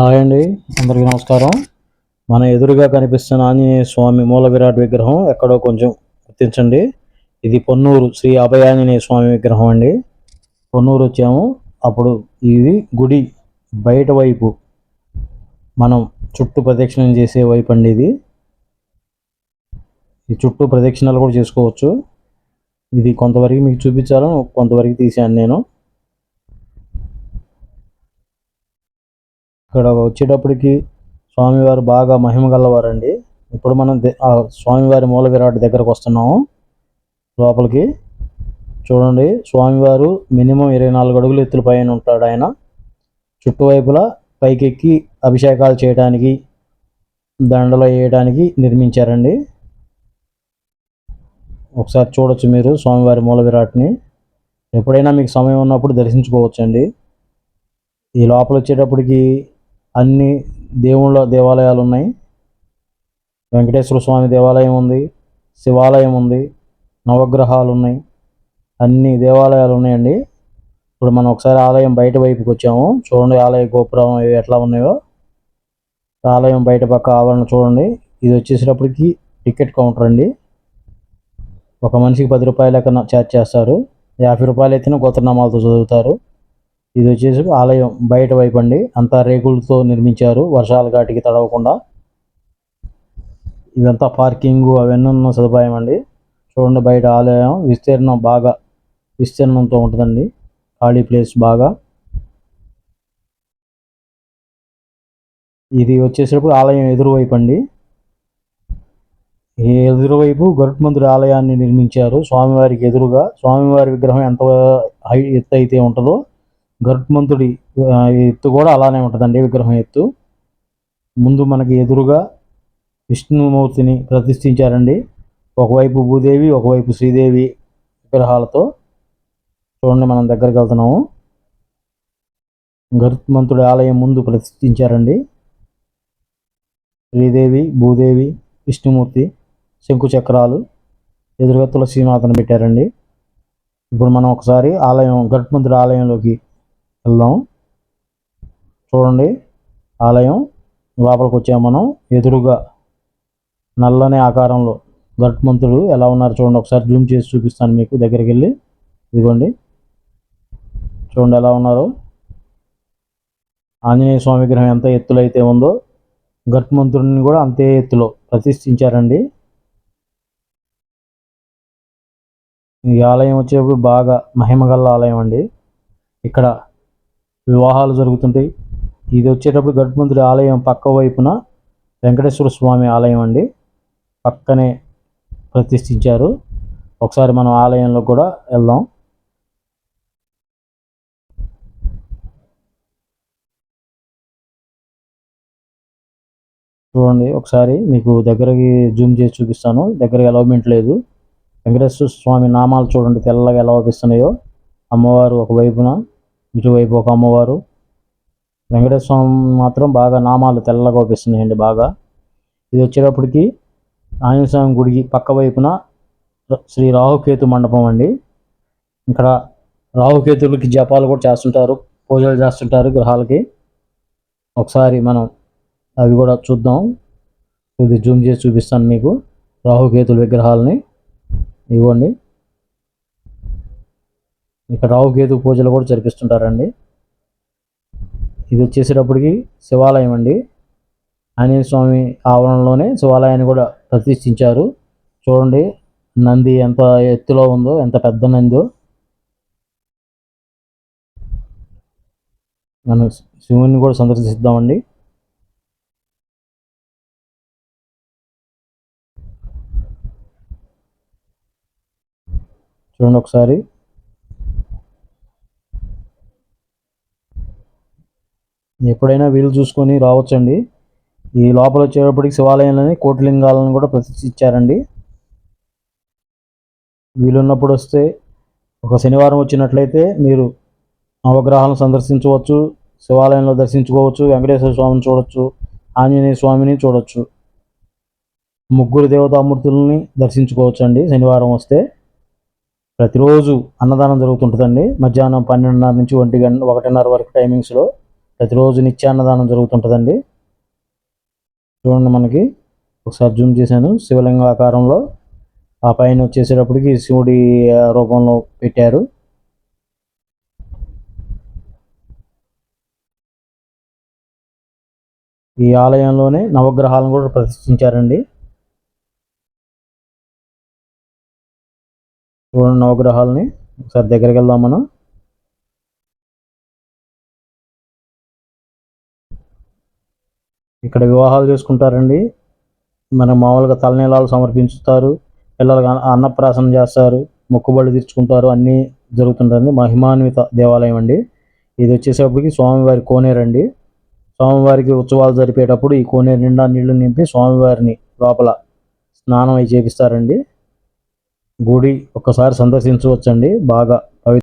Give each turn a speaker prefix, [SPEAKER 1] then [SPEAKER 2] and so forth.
[SPEAKER 1] Hi అండి అందరికీ నమస్కారం. మన ఎదురుగా కనిపిస్తున్న ఆంజనేయ స్వామి మూల విరాట్ విగ్రహం ఎక్కడో కొంచెం గుర్తించండి. ఇది పొన్నూరు శ్రీ అభయాంజనేయ స్వామి విగ్రహం అండి. పొన్నూరు వచ్చాము. అప్పుడు ఇది గుడి బయట వైపు మనం చుట్టూ ప్రదక్షిణం చేసే వైపు అండి ఇది. ఈ చుట్టూ ప్రదక్షిణలు కూడా చేసుకోవచ్చు. ఇది కొంతవరకు మీకు చూపించాలని కొంతవరకు తీసాను నేను. ఇక్కడ వచ్చేటప్పటికి స్వామివారు బాగా మహిమ గలవారండి. ఇప్పుడు మనం ఆ స్వామివారి మూల విరాట్ దగ్గరకు వస్తున్నాము. లోపలికి చూడండి స్వామివారు మినిమం ఇరవై నాలుగు అడుగులు ఎత్తుల పైన ఉంటాడు ఆయన. చుట్టువైపులా పైకెక్కి అభిషేకాలు చేయడానికి దండలు వేయడానికి నిర్మించారండి. ఒకసారి చూడొచ్చు మీరు స్వామివారి మూల విరాట్ని ఎప్పుడైనా మీకు సమయం ఉన్నప్పుడు దర్శించుకోవచ్చండి. ఈ లోపల వచ్చేటప్పటికి అన్ని దేవుళ్ళ దేవాలయాలు ఉన్నాయి వెంకటేశ్వర స్వామి దేవాలయం ఉంది శివాలయం ఉంది నవగ్రహాలు ఉన్నాయి అన్ని దేవాలయాలు ఉన్నాయండి ఇప్పుడు మనం ఒకసారి ఆలయం బయట వైపుకి వచ్చాము. చూడండి ఆలయ గోపురం ఎట్లా ఉన్నాయో. ఆలయం బయట పక్క ఆవరణ చూడండి. ఇది వచ్చేసేటప్పటికి టికెట్ కౌంటర్ అండి. ఒక మనిషికి పది రూపాయల ఛార్జ్ చేస్తారు. యాభై రూపాయలు అయితేనే గోత్రనామాలతో చదువుతారు. ఇది వచ్చేసి ఆలయం బయట వైపు అండి. అంతా రేకులతో నిర్మించారు. వర్షాల ఘాటికి తడవకుండా. ఇదంతా పార్కింగ్ అవన్నీ ఉన్న సదుపాయం అండి. చూడండి బయట ఆలయం విస్తీర్ణం బాగా విస్తీర్ణంతో ఉంటుందండి. ఖాళీ ప్లేస్ బాగా. ఇది వచ్చేసేటప్పుడు ఆలయం ఎదురువైపు అండి. ఈ ఎదురువైపు గరుత్మంతుడి ఆలయాన్ని నిర్మించారు. స్వామివారికి ఎదురుగా స్వామివారి విగ్రహం ఎంత హై ఎత్తు అయితే ఉంటుందో గరుత్మంతుడి ఎత్తు కూడా అలానే ఉంటుందండి విగ్రహం ఎత్తు. ముందు మనకి ఎదురుగా విష్ణుమూర్తిని ప్రతిష్ఠించారండి. ఒకవైపు భూదేవి ఒకవైపు శ్రీదేవి విగ్రహాలతో. చూడండి మనం దగ్గరికి వెళ్తున్నాము. గరుత్మంతుడి ఆలయం ముందు ప్రతిష్ఠించారండి. శ్రీదేవి భూదేవి విష్ణుమూర్తి శంకు చక్రాలు ఎదురుగా తులసీమాతను పెట్టారండి. ఇప్పుడు మనం ఒకసారి ఆలయం గరుత్మంతుడి ఆలయంలోకి వెళ్దాం. చూడండి ఆలయం. లోపలికి వచ్చాము మనం. ఎదురుగా నల్లని ఆకారంలో గట్మంతుడు ఎలా ఉన్నారు చూడండి. ఒకసారి జూమ్ చేసి చూపిస్తాను మీకు దగ్గరికి వెళ్ళి ఇదిగోండి. చూడండి ఎలా ఉన్నారు. ఆంజనేయ స్వామి విగ్రహం ఎంత ఎత్తులో అయితే ఉందో గట్మంతుడిని కూడా అంతే ఎత్తులో ప్రతిష్ఠించారండి. ఈ ఆలయం వచ్చేప్పుడు బాగా మహిమగల ఆలయం అండి. ఇక్కడ వివాహాలు జరుగుతుంటాయి. ఇది వచ్చేటప్పుడు గడ్మంతుడి ఆలయం పక్క వైపున వెంకటేశ్వర స్వామి ఆలయం అండి. పక్కనే ప్రతిష్ఠించారు. ఒకసారి మనం ఆలయంలో కూడా వెళ్దాం. చూడండి ఒకసారి మీకు దగ్గరకి జూమ్ చేసి చూపిస్తాను. దగ్గరకి అలౌమెంట్ లేదు. వెంకటేశ్వర స్వామి నామాలు చూడండి తెల్లగా ఎలా అవుపిస్తున్నాయో అమ్మవారు ఒక వైపున ఇటువైపు ఒక అమ్మవారు. వెంకటేశ్వర స్వామి మాత్రం బాగా నామాలు తెల్లగా అవుపిస్తున్నాయండి బాగా. ఇది వచ్చేటప్పటికి ఆంజనేయ స్వామి గుడికి పక్క వైపున శ్రీ రాహుకేతు మండపం అండి. ఇక్కడ రాహుకేతులకి జపాలు కూడా చేస్తుంటారు పూజలు చేస్తుంటారు గ్రహాలకి ఒకసారి మనం అవి కూడా చూద్దాం. ఇది జూమ్ చేసి చూపిస్తాను మీకు రాహుకేతుల విగ్రహాలని. ఇవ్వండి. ఇక్కడ రాహుకేతు పూజలు కూడా జరిపిస్తుంటారండి. ఇది వచ్చేసేటప్పటికి శివాలయం అండి. ఆంజనేయ స్వామి ఆవరణలోనే శివాలయాన్ని కూడా ప్రతిష్ఠించారు. చూడండి నంది ఎంత ఎత్తులో ఉందో ఎంత పెద్ద నందో. మనం శివుని కూడా సందర్శిద్దామండి. చూడండి ఒకసారి. ఎప్పుడైనా వీలు చూసుకొని రావచ్చండి. ఈ లోపల వచ్చేటప్పటికి శివాలయంలోని కోటిలింగాలను కూడా ప్రతిష్ఠించారండి వీలున్నప్పుడు వస్తే ఒక శనివారం వచ్చినట్లయితే మీరు నవగ్రహాలను సందర్శించవచ్చు శివాలయంలో దర్శించుకోవచ్చు వెంకటేశ్వర స్వామిని చూడొచ్చు ఆంజనేయ స్వామిని చూడొచ్చు. ముగ్గురు దేవతామూర్తులని దర్శించుకోవచ్చు అండి శనివారం వస్తే. ప్రతిరోజు అన్నదానం జరుగుతుంటుందండి. మధ్యాహ్నం పన్నెండున్నర నుంచి ఒంటి గంట ఒకటిన్నర వరకు టైమింగ్స్లో. ప్రతిరోజు నిత్యాన్నదానం జరుగుతుంటుందండి. చూడండి మనకి. ఒకసారి జూమ్ చేశాను. శివలింగ ఆకారంలో ఆ పైన వచ్చేసేటప్పటికి శివుడి రూపంలో పెట్టారు. ఈ ఆలయంలోనే నవగ్రహాలను కూడా ప్రతిష్ఠించారండి చూడండి నవగ్రహాలని. ఒకసారి దగ్గరికి వెళ్దాం మనం. ఇక్కడ వివాహాలు చేసుకుంటారండి. మన మామూలుగా తలనీలాలు సమర్పించుతారు. పిల్లలకు అన్నప్రాసన చేస్తారు. మొక్కుబళ్ళు తీర్చుకుంటారు. అన్నీ జరుగుతుంటుంది మహిమాన్విత దేవాలయం అండి. ఇది వచ్చేసేపటికి స్వామివారి కోనేరండి స్వామివారికి ఉత్సవాలు జరిపేటప్పుడు ఈ కోనేరు నిండా నీళ్ళు నింపి స్వామివారిని లోపల స్నానం అయి చేపిస్తారండి. గుడి ఒక్కసారి సందర్శించవచ్చండి. బాగా పవిత్ర